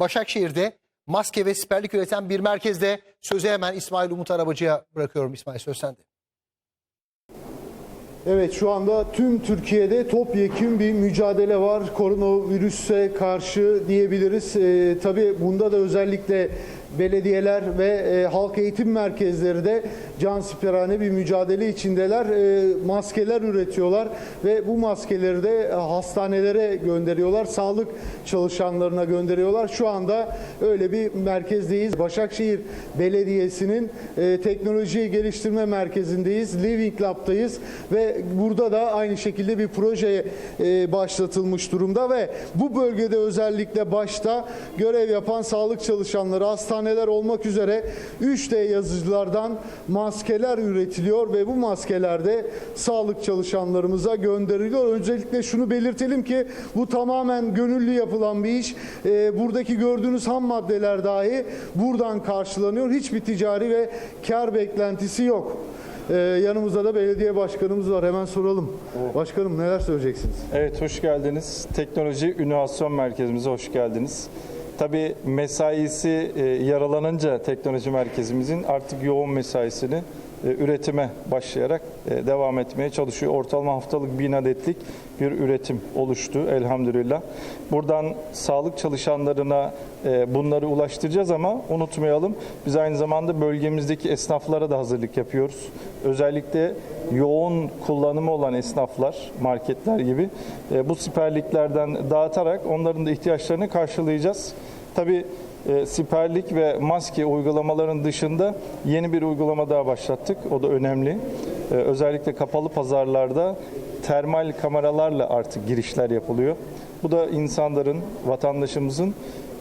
Başakşehir'de maske ve siperlik üreten bir merkezde sözü hemen İsmail Umut Arabacı'ya bırakıyorum. İsmail söz sende. Evet şu anda tüm Türkiye'de topyekun bir mücadele var koronavirüse karşı diyebiliriz. Ee, tabii bunda da özellikle belediyeler ve e, halk eğitim merkezleri de cansiperane bir mücadele içindeler. E, maskeler üretiyorlar ve bu maskeleri de e, hastanelere gönderiyorlar. Sağlık çalışanlarına gönderiyorlar. Şu anda öyle bir merkezdeyiz. Başakşehir Belediyesi'nin e, teknoloji geliştirme merkezindeyiz. Living Lab'dayız ve burada da aynı şekilde bir proje e, başlatılmış durumda ve bu bölgede özellikle başta görev yapan sağlık çalışanları, hastaneler olmak üzere 3D yazıcılardan maskeler üretiliyor ve bu maskeler de sağlık çalışanlarımıza gönderiliyor. Öncelikle şunu belirtelim ki bu tamamen gönüllü yapılan bir iş. E, buradaki gördüğünüz ham maddeler dahi buradan karşılanıyor. Hiçbir ticari ve kar beklentisi yok. Ee, yanımızda da belediye başkanımız var. Hemen soralım. Başkanım neler söyleyeceksiniz? Evet, hoş geldiniz. Teknoloji İnovasyon Merkezimize hoş geldiniz. Tabii mesaisi e, yaralanınca teknoloji merkezimizin artık yoğun mesaisini üretime başlayarak e, devam etmeye çalışıyor. Ortalama haftalık bin adetlik bir üretim oluştu elhamdülillah. Buradan sağlık çalışanlarına e, bunları ulaştıracağız ama unutmayalım biz aynı zamanda bölgemizdeki esnaflara da hazırlık yapıyoruz. Özellikle yoğun kullanımı olan esnaflar, marketler gibi e, bu siperliklerden dağıtarak onların da ihtiyaçlarını karşılayacağız. Tabii e, siperlik ve maske uygulamaların dışında yeni bir uygulama daha başlattık. O da önemli. E, özellikle kapalı pazarlarda termal kameralarla artık girişler yapılıyor. Bu da insanların, vatandaşımızın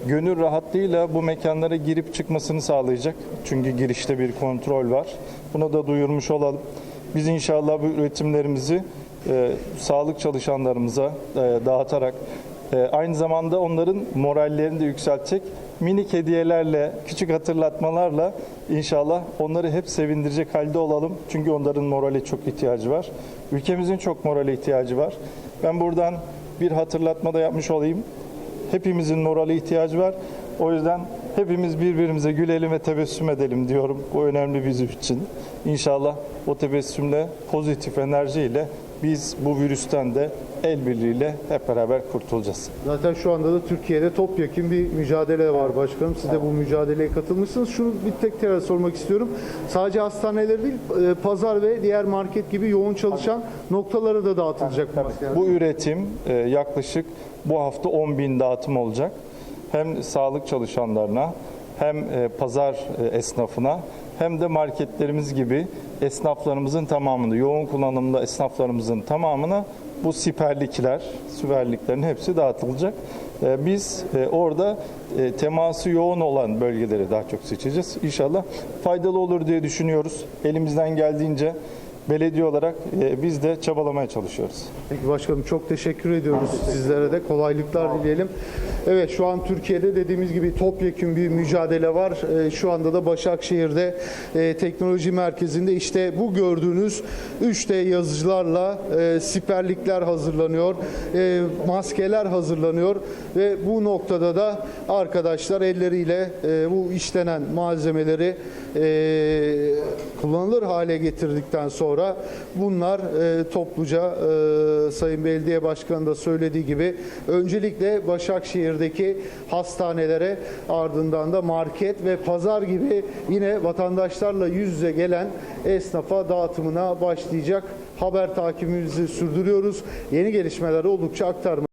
gönül rahatlığıyla bu mekanlara girip çıkmasını sağlayacak. Çünkü girişte bir kontrol var. Bunu da duyurmuş olalım. Biz inşallah bu üretimlerimizi e, sağlık çalışanlarımıza e, dağıtarak aynı zamanda onların morallerini de yükseltecek minik hediyelerle, küçük hatırlatmalarla inşallah onları hep sevindirecek halde olalım. Çünkü onların morale çok ihtiyacı var. Ülkemizin çok morale ihtiyacı var. Ben buradan bir hatırlatma da yapmış olayım. Hepimizin morale ihtiyacı var. O yüzden hepimiz birbirimize gülelim ve tebessüm edelim diyorum. Bu önemli bizim için. İnşallah o tebessümle, pozitif enerjiyle biz bu virüsten de el birliğiyle hep beraber kurtulacağız. Zaten şu anda da Türkiye'de topyekun bir mücadele var başkanım. Siz de bu mücadeleye katılmışsınız. Şunu bir tek tekrar sormak istiyorum. Sadece hastaneler değil, e, pazar ve diğer market gibi yoğun çalışan noktalara da dağıtılacak bu maskeler. Bu üretim e, yaklaşık bu hafta 10 bin dağıtım olacak. Hem sağlık çalışanlarına hem e, pazar e, esnafına hem de marketlerimiz gibi esnaflarımızın tamamını, yoğun kullanımda esnaflarımızın tamamına bu siperlikler, siperliklerin hepsi dağıtılacak. E, Biz orada teması yoğun olan bölgeleri daha çok seçeceğiz. İnşallah faydalı olur diye düşünüyoruz. Elimizden geldiğince belediye olarak e, biz de çabalamaya çalışıyoruz. Peki başkanım çok teşekkür ediyoruz sizlere de kolaylıklar dileyelim. Evet şu an Türkiye'de dediğimiz gibi topyekun bir mücadele var. Ee, Şu anda da Başakşehir'de e, teknoloji merkezinde işte bu gördüğünüz 3D yazıcılarla e, siperlikler hazırlanıyor, e, maskeler hazırlanıyor ve bu noktada da arkadaşlar elleriyle e, bu işlenen malzemeleri e, kullanılır hale getirdikten sonra bunlar e, topluca e, Sayın Belediye Başkanı da söylediği gibi öncelikle Başakşehir'deki hastanelere ardından da market ve pazar gibi yine vatandaşlarla yüz yüze gelen esnafa dağıtımına başlayacak. Haber takibimizi sürdürüyoruz. Yeni gelişmeler oldukça aktarma